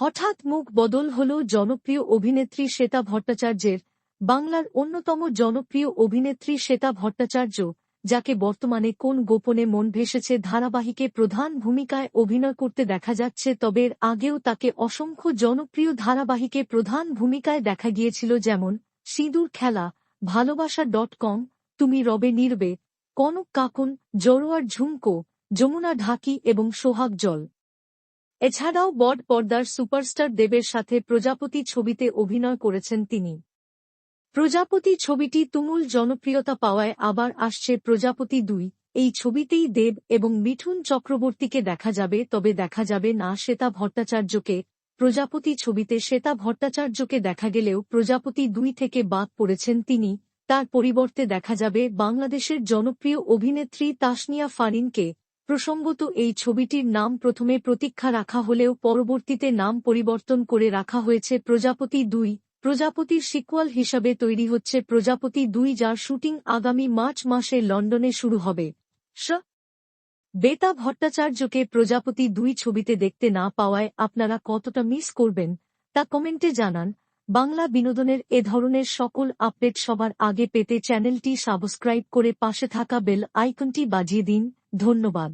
হঠাৎ মুখ বদল হল জনপ্রিয় অভিনেত্রী শ্বেতা ভট্টাচার্যের। বাংলার অন্যতম জনপ্রিয় অভিনেত্রী শ্বেতা ভট্টাচার্য, যাকে বর্তমানে কোন গোপনে মন ভেসেছে ধারাবাহিকে প্রধান ভূমিকায় অভিনয় করতে দেখা যাচ্ছে, তবে এর আগেও তাকে অসংখ্য জনপ্রিয় ধারাবাহিকে প্রধান ভূমিকায় দেখা গিয়েছিল যেমন, সিঁদুর খেলা, ভালোবাসা ডট কম, তুমি রবে নির্বে, কনক কাকুন জরোয়ার ঝুমকো, যমুনা ঢাকি এবং সোহাগ জল। এছাড়াও বড পর্দার সুপারস্টার দেবের সাথে প্রজাপতি ছবিতে অভিনয় করেছেন তিনি। প্রজাপতি ছবিটি তুমুল জনপ্রিয়তা পাওয়ায় আবার আসছে প্রজাপতি দুই। এই ছবিতেই দেব এবং মিঠুন চক্রবর্তীকে দেখা যাবে, তবে দেখা যাবে না শ্বেতা ভট্টাচার্যকে। প্রজাপতি ছবিতে শ্বেতা ভট্টাচার্যকে দেখা গেলেও প্রজাপতি দুই থেকে বাদ পড়েছেন তিনি। তার পরিবর্তে দেখা যাবে বাংলাদেশের জনপ্রিয় অভিনেত্রী তাসনিয়া ফারিনকে। প্রসঙ্গত, এই ছবিটির নাম প্রথমে প্রতীক্ষা রাখা হলেও পরবর্তীতে নাম পরিবর্তন করে রাখা হয়েছে প্রজাপতি দুই। প্রজাপতির সিকুয়াল হিসাবে তৈরি হচ্ছে প্রজাপতি দুই, যার শুটিং আগামী মার্চ মাসে লন্ডনে শুরু হবে। বেতা ভট্টাচার্যকে প্রজাপতি দুই ছবিতে দেখতে না পাওয়ায় আপনারা কতটা মিস করবেন, তা কমেন্টে জানান। বাংলা বিনোদনের এ ধরনের সকল আপডেট সবার আগে পেতে চ্যানেলটি সাবস্ক্রাইব করে পাশে থাকা বেল আইকনটি বাজিয়ে দিন। ধন্যবাদ।